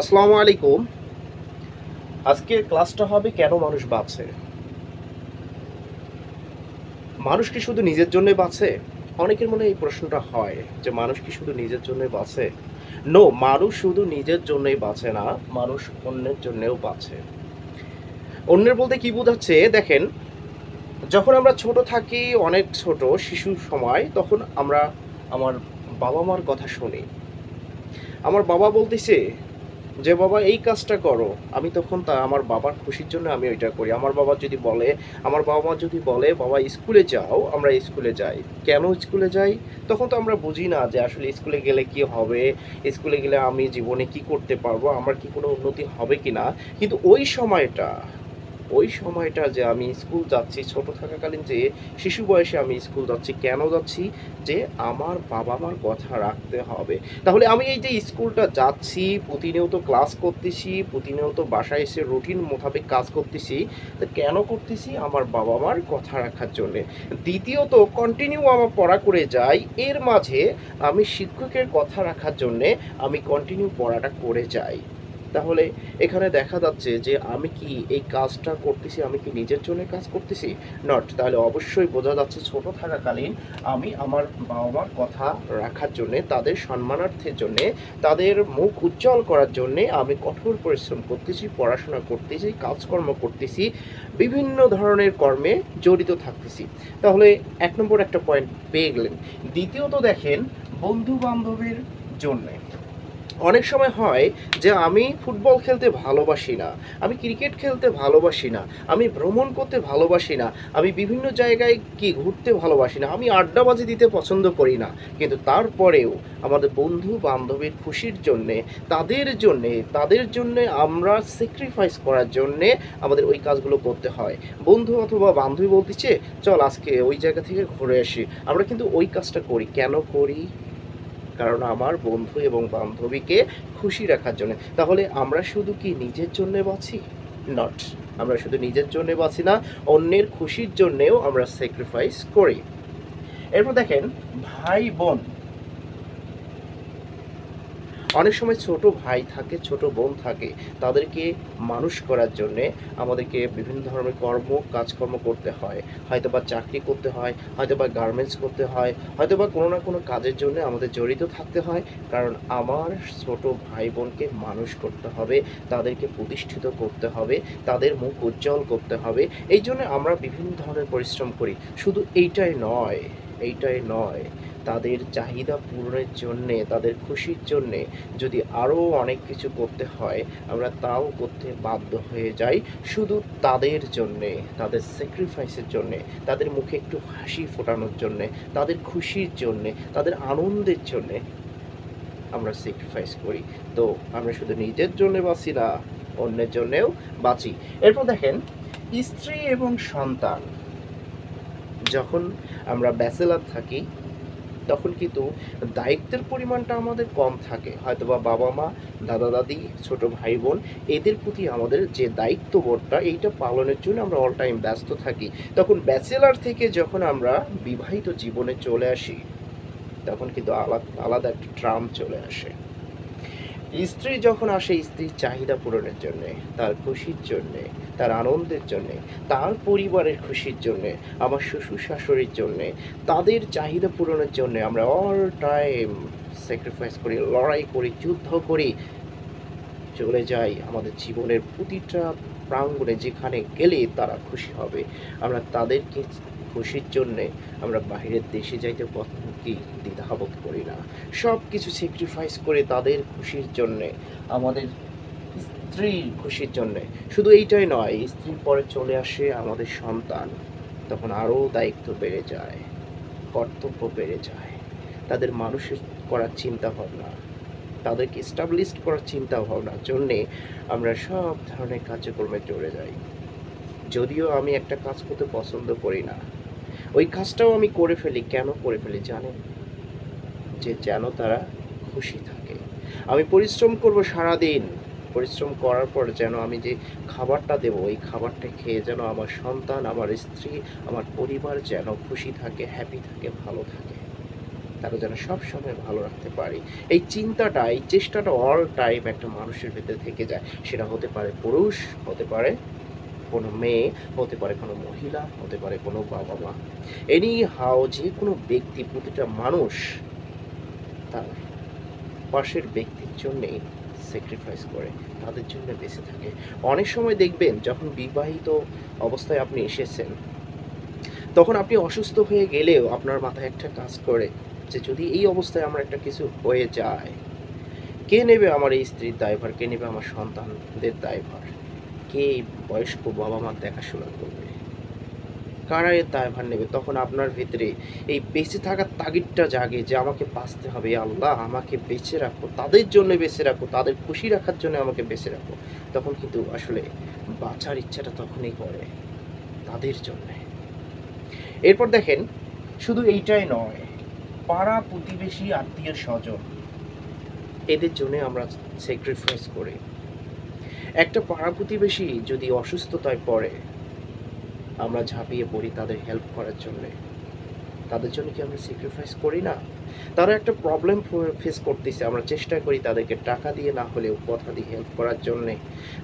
আসসালামু আলাইকুম। আজকের ক্লাসটা হবে কেন মানুষ বাঁচে? মানুষ কি শুধু নিজের জন্যই বাঁচে? অনেকের মনে এই প্রশ্নটা হয় যে মানুষ কি শুধু নিজের জন্যই বাঁচে? নো মানুষ শুধু নিজের জন্যই বাঁচে না, মানুষ অন্যের জন্যেও বাঁচে। অন্যের বলতে কি বোঝাচ্ছে? দেখেন, যখন আমরা ছোট থাকি, অনেক ছোট শিশুর সময়, তখন আমরা আমার বাবা মার কথা শুনি। আমার বাবা বলতেছে যে বাবা, এই কাজটা করো। আমি তখন তা, আমার বাবার খুশির জন্য আমি ওইটা করি। আমার বাবা যদি বলে, আমার বাবা মা যদি বলে, বাবা, স্কুলে যাও, আমরা স্কুলে যাই। কেন স্কুলে যাই? তখন তো আমরা বুঝি না যে আসলে স্কুলে গেলে কি হবে, স্কুলে গেলে আমি জীবনে কি করতে পারব, আমার কি কোনো উন্নতি হবে কি না কিন্তু ওই সময়টা ওই সময়টা যে আমি স্কুল যাচ্ছি, ছোট থাকাকালীন যে শিশু বয়সে আমি স্কুল যাচ্ছি, কেন যাচ্ছি? যে আমার বাবা মার কথা রাখতে হবে। তাহলে আমি এই যে স্কুলটা যাচ্ছি, প্রতিনিয়ত ক্লাস করতেছি, প্রতিনিয়ত বাসায় এসে রুটিন মোতাবেক কাজ করতেছি, তো কেন করতেছি? আমার বাবা মার কথা রাখার জন্য। দ্বিতীয়ত কন্টিনিউ আমার পড়া করে যাই, এর মাঝে আমি শিক্ষকের কথা রাখার জন্যে আমি কন্টিনিউ পড়াটা করে যাই। তাহলে এখানে দেখা যাচ্ছে যে আমি কি এই কাজটা করতেছি, আমি কি নিজের জন্য কাজ করতেছি? নট তাহলে অবশ্যই বোঝা যাচ্ছে ছোট থাকাকালীন আমি আমার বাবা মার কথা রাখার জন্যে, তাদের সম্মানার্থের জন্যে, তাদের মুখ উজ্জ্বল করার জন্যে আমি কঠোর পরিশ্রম করতেছি, পড়াশোনা করতেছি, কাজকর্ম করতেছি, বিভিন্ন ধরনের কর্মে জড়িত থাকতেছি। তাহলে এক নম্বর একটা পয়েন্ট পেয়ে গেলেন। দ্বিতীয়ত দেখেন বন্ধু বান্ধবের জন্যে। অনেক সময় হয় যে আমি ফুটবল খেলতে ভালোবাসি না, আমি ক্রিকেট খেলতে ভালোবাসি না, আমি ভ্রমণ করতে ভালোবাসি না, আমি বিভিন্ন জায়গায় কি ঘুরতে ভালোবাসি না, আমি আড্ডাবাজি দিতে পছন্দ করি না। কিন্তু তারপরেও আমাদের বন্ধু বান্ধবীর খুশির জন্যে, তাদের জন্যে তাদের জন্যে আমরা স্যাক্রিফাইস করার জন্যে আমাদের ওই কাজগুলো করতে হয়। বন্ধু অথবা বান্ধবী বলতেছে, চল আজকে ওই জায়গা থেকে ঘুরে আসি। আমরা কিন্তু ওই কাজটা করি। কেন করি? কারণ আমার বন্ধু এবং বান্ধবীকে খুশি রাখার জন্য। তাহলে আমরা শুধু কি নিজের জন্য বাঁচি? নট আমরা শুধু নিজের জন্য বাঁচি না, অন্যের খুশির জন্যেও আমরা স্যাক্রিফাইস করি। এরপর দেখেন ভাই বোন অনেক সময় ছোট ভাই থাকে, ছোট বোন থাকে, তাদেরকে মানুষ করার জন্যে আমাদেরকে বিভিন্ন ধরনের কর্ম, কাজকর্ম করতে হয়। হয়তো বা চাকরি করতে হয় হয়তো বা গার্মেন্টস করতে হয় হয়তো বা কোনো না কোনো কাজের জন্য আমাদের জড়িত থাকতে হয়, কারণ আমার ছোট ভাই বোনকে মানুষ করতে হবে, তাদেরকে প্রতিষ্ঠিত করতে হবে, তাদের মুখ উজ্জ্বল করতে হবে। এই জন্য আমরা বিভিন্ন ধরনের পরিশ্রম করি। শুধু এইটাই নয় এইটাই নয়। তাদের চাহিদা পূরণের জন্যে, তাদের খুশির জন্যে যদি আরও অনেক কিছু করতে হয়, আমরা তাও করতে বাধ্য হয়ে যাই শুধু তাদের জন্যে, তাদের স্যাক্রিফাইসের জন্যে, তাদের মুখে একটু হাসি ফোটানোর জন্যে, তাদের খুশির জন্যে, তাদের আনন্দের জন্যে আমরা স্যাক্রিফাইস করি। তো আমরা শুধু নিজের জন্য বাঁচি না, অন্যের জন্যেও বাঁচি। এরপর দেখেন, স্ত্রী এবং সন্তান। যখন আমরা ব্যাচেলার থাকি, তখন কিন্তু দায়িত্বের পরিমাণটা আমাদের কম থাকে। হয়তো বা বাবা মা দাদা দাদি ছোট ভাই বোন এদের প্রতি আমাদের যে দায়িত্ববোধটা, এইটা পালনের জন্য আমরা অল টাইম ব্যস্ত থাকি। তখন ব্যাচেলার থেকে যখন আমরা বিবাহিত জীবনে চলে আসি, তখন কিন্তু আলাদা আলাদা একটা ট্রাম চলে আসে। স্ত্রী যখন আসে, স্ত্রীর চাহিদা পূরণের জন্যে, তার খুশির জন্যে, তার আনন্দের জন্যে, তার পরিবারের খুশির জন্যে, আমার শ্বশুর শাশুড়ির জন্যে, তাদের চাহিদা পূরণের জন্যে আমরা অল টাইম স্যাক্রিফাইস করি, লড়াই করি, যুদ্ধ করি। চলে যাই আমাদের জীবনের প্রতিটা প্রাঙ্গণে যেখানে গেলে তারা খুশি হবে। আমরা তাদেরকে খুশির জন্যে আমরা বাইরের দেশে যাইতে পথ- কি দ্বিধাবোধ করি না। সব কিছু স্যাক্রিফাইস করে তাদের খুশির জন্যে, আমাদের স্ত্রীর খুশির জন্যে। শুধু এইটাই নয়, স্ত্রীর পরে চলে আসে আমাদের সন্তান। তখন আরও দায়িত্ব বেড়ে যায়, কর্তব্য বেড়ে যায়। তাদের মানুষের করার চিন্তা ভাবনা তাদেরকে এস্টাবলিশড করার চিন্তা ভাবনার জন্যে আমরা সব ধরনের কার্যক্রমে চলে যাই। যদিও আমি একটা কাজ করতে পছন্দ করি না ওই কাজটাও আমি করে ফেলি, কেন করে ফেলি জানেন? যে যেন তারা খুশি থাকে। আমি পরিশ্রম করব সারাদিন। পরিশ্রম করার পর যেন আমি যে খাবারটা দেবো এই খাবারটা খেয়ে যেন আমার সন্তান, আমার স্ত্রী, আমার পরিবার যেন খুশি থাকে হ্যাপি থাকে, ভালো থাকে। তারা যেন সব সময় ভালো রাখতে পারি। এই চিন্তাটা, এই চেষ্টাটা অল টাইম একটা মানুষের ভেতরে থেকে যায়। সেটা হতে পারে পুরুষ, হতে পারে কোনো মেয়ে, হতে পারে কোনো মহিলা, হতে পারে কোনো বাবা মা এনি হাও যে কোনো ব্যক্তি, প্রতিটা মানুষ তার পাশের ব্যক্তির জন্যেই স্যাক্রিফাইস করে, তাদের জন্য বেঁচে থাকে। অনেক সময় দেখবেন, যখন বিবাহিত অবস্থায় আপনি এসেছেন, তখন আপনি অসুস্থ হয়ে গেলেও আপনার মাথায় একটা কাজ করে যে, যদি এই অবস্থায় আমার একটা কিছু হয়ে যায়, কে নেবে আমার এই স্ত্রীর দায়ভার? কে নেবে আমার সন্তানদের দায়ভার? কে বয়স্ক বাবা মার দেখাশোনা করবে। কারা এর দায়ভার নেবে? তখন আপনার ভিতরে এই বেঁচে থাকার তাগিদটা জাগে যে আমাকে বাঁচতে হবে। আল্লাহ, আমাকে বেঁচে রাখো। তাদের জন্য বেঁচে রাখো। তাদের খুশি রাখার জন্য আমাকে বেঁচে রাখো। তখন কিন্তু আসলে বাঁচার ইচ্ছাটা তখনই করে তাদের জন্যে। এরপর দেখেন, শুধু এইটাই নয়, পাড়া প্রতিবেশী আত্মীয় স্বজন এদের জন্য আমরা স্যাক্রিফাইস করি। একটা পাড়া প্রতিবেশী যদি অসুস্থতায় পড়ে, আমরা ঝাঁপিয়ে পড়ি তাদের হেল্প করার জন্যে। তাদের জন্য কি আমরা স্যাক্রিফাইস করি না? তারা একটা প্রবলেম ফেস করতেছে, আমরা চেষ্টা করি তাদেরকে টাকা দিয়ে না হলেও কথা দিয়ে হেল্প করার জন্যে।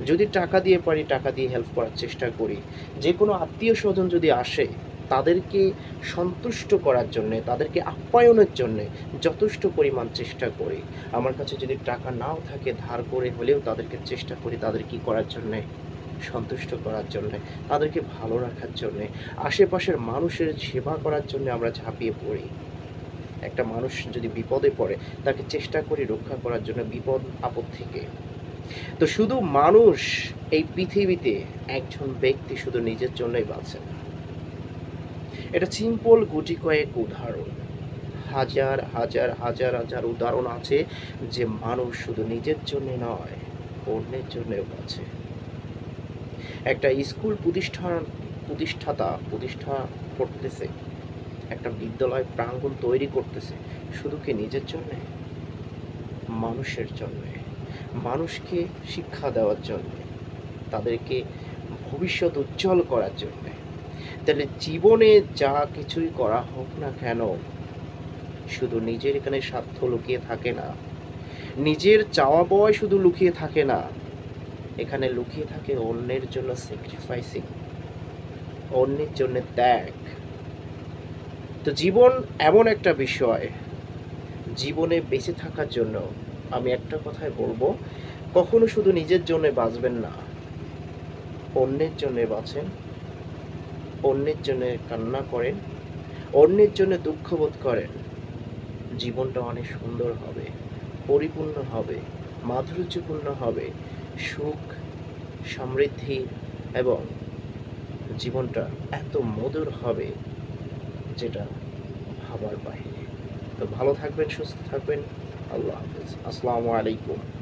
যদি টাকা দিয়ে পারি, টাকা দিয়ে হেল্প করার চেষ্টা করি। যে কোনো আত্মীয় স্বজন যদি আসে তাদেরকে সন্তুষ্ট করার জন্যে, তাদেরকে আপ্যায়নের জন্যে যথেষ্ট পরিমাণ চেষ্টা করি। আমার কাছে যদি টাকা নাও থাকে, ধার করে হলেও তাদেরকে চেষ্টা করি তাদের কি করার জন্যে? সন্তুষ্ট করার জন্যে, তাদেরকে ভালো রাখার জন্যে, আশেপাশের মানুষের সেবা করার জন্য আমরা ঝাঁপিয়ে পড়ি। একটা মানুষ যদি বিপদে পড়ে, তাকে চেষ্টা করি রক্ষা করার জন্য বিপদ, আপদ থেকে। তো শুধু মানুষ এই পৃথিবীতে একজন ব্যক্তি শুধু নিজের জন্যই বাঁচে না। এটা সিম্পল গুটি কয়েক উদাহরণ। হাজার হাজার হাজার হাজার উদাহরণ আছে যে মানুষ শুধু নিজের জন্য নয়, অন্যের জন্যও আছে। একটা স্কুল প্রতিষ্ঠান, প্রতিষ্ঠাতা প্রতিষ্ঠা করতেছে, একটা বিদ্যালয় প্রাঙ্গণ তৈরি করতেছে, শুধু কি নিজের জন্যে? মানুষের জন্যে। মানুষকে শিক্ষা দেওয়ার জন্যে, তাদেরকে ভবিষ্যৎ উজ্জ্বল করার জন্যে। তাহলে জীবনে যা কিছুই করা হোক না কেন, শুধু নিজের এখানে স্বার্থ লুকিয়ে থাকে না। নিজের চাওয়া পাওয়াই শুধু লুকিয়ে থাকে না, এখানে লুকিয়ে থাকে অন্যের জন্য স্যাক্রিফাইসিং অন্যের জন্য ত্যাগ। তো জীবন এমন একটা বিষয়, জীবনে বেঁচে থাকার জন্য আমি একটা কথাই বলব, কখনো শুধু নিজের জন্য বাঁচবেন না, অন্যের জন্য বাঁচেন। অন্যের জন্য কান্না করেন, অন্যের জন্য দুঃখবোধ করেন, জীবনটা অনেক সুন্দর হবে, পরিপূর্ণ হবে, মাধুর্যপূর্ণ হবে, সুখ, সমৃদ্ধি এবং জীবনটা এত মধুর হবে যেটা ভাবার বাইরে তো ভালো থাকবেন, সুস্থ থাকবেন। আল্লাহ হাফিজ। আসসালামু আলাইকুম।